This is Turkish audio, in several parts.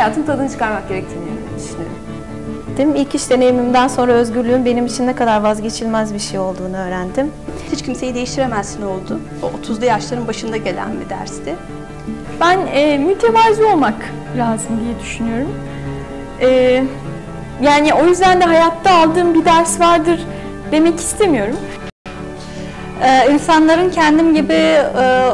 hayatın tadını çıkarmak gerektiğini düşünüyorum. Değil mi? İlk iş deneyimimden sonra özgürlüğün benim için ne kadar vazgeçilmez bir şey olduğunu öğrendim. Hiç kimseyi değiştiremezsin oldu. O 30'lu yaşların başında gelen bir dersti. Ben e, mütevazi olmak lazım diye düşünüyorum. E, yani o yüzden de hayatta aldığım bir ders vardır demek istemiyorum. Ee, insanların kendim gibi e,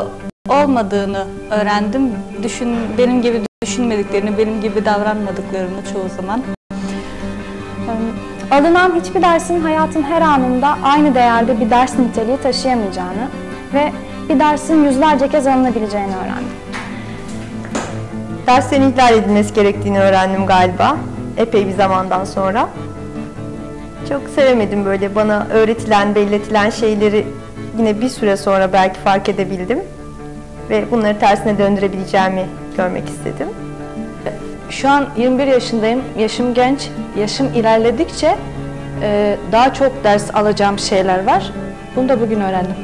olmadığını öğrendim. Düşün, benim gibi düşünmediklerini, benim gibi davranmadıklarını çoğu zaman. Alınan hiçbir dersin hayatın her anında aynı değerde bir ders niteliği taşıyamayacağını ve bir dersin yüzlerce kez alınabileceğini öğrendim. Derslerin ihlal edilmesi gerektiğini öğrendim galiba. Epey bir zamandan sonra. Çok sevemedim böyle bana öğretilen, belletilen şeyleri yine bir süre sonra belki fark edebildim. Ve bunları tersine döndürebileceğimi görmek istedim. Şu an 21 yaşındayım. Yaşım genç. Yaşım ilerledikçe e, daha çok ders alacağım şeyler var. Bunu da bugün öğrendim.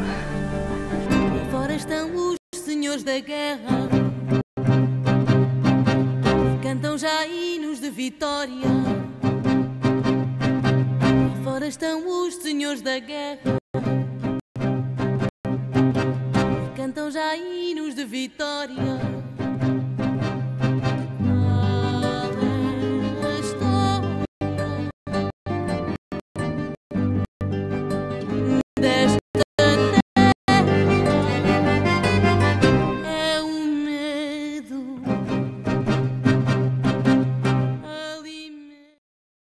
Cantam já hinos de vitória Fora estão os senhores da guerra Cantam já hinos de vitória